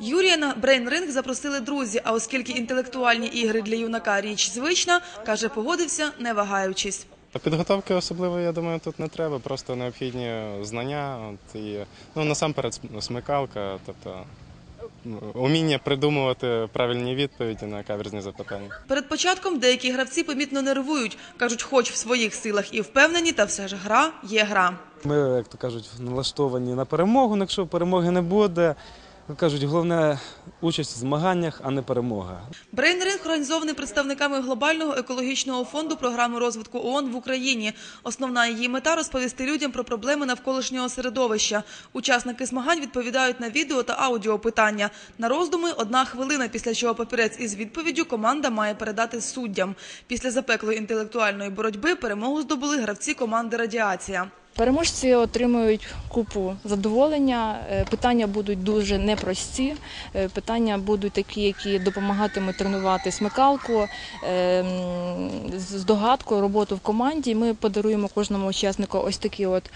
Юрія на брейн-ринг запросили друзі, а оскільки інтелектуальні ігри для юнака річ звична, каже, погодився, не вагаючись. Підготовки особливо, я думаю, тут не треба, просто необхідні знання. От, і, ну, насамперед смикалка, тобто уміння придумувати правильні відповіді на каверзні запитання. Перед початком деякі гравці помітно нервують, кажуть, хоч в своїх силах і впевнені, та все ж гра є гра. Ми, як то кажуть, налаштовані на перемогу. ну, Якщо перемоги не буде, як кажуть, головне участь в змаганнях, а не перемога. Брейн-ринг організований представниками глобального екологічного фонду програми розвитку ООН в Україні. Основна її мета розповісти людям про проблеми навколишнього середовища. Учасники змагань відповідають на відео та аудіо питання. На роздуми одна хвилина, після чого папірець із відповіддю команда має передати суддям. Після запеклої інтелектуальної боротьби перемогу здобули гравці команди Радіація. Переможці отримують купу задоволення. Е, Питання будуть дуже непрості. Е, Питання будуть такі, які допомагатимуть тренувати смикалку, е, здогадку, роботу в команді. Ми подаруємо кожному учаснику ось такі от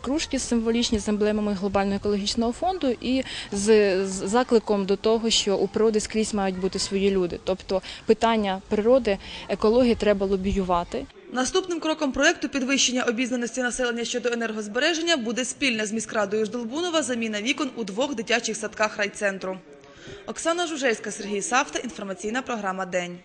кружки символічні з емблемами глобального екологічного фонду і з закликом до того, що у природи скрізь мають бути свої люди. Тобто питання природи, екології треба лобіювати. Наступним кроком проекту підвищення обізнаності населення щодо енергозбереження буде спільна з міськрадою Ждолбунова заміна вікон у двох дитячих садках райцентру. Оксана Жужельська, Сергій Савта. Інформаційна програма День.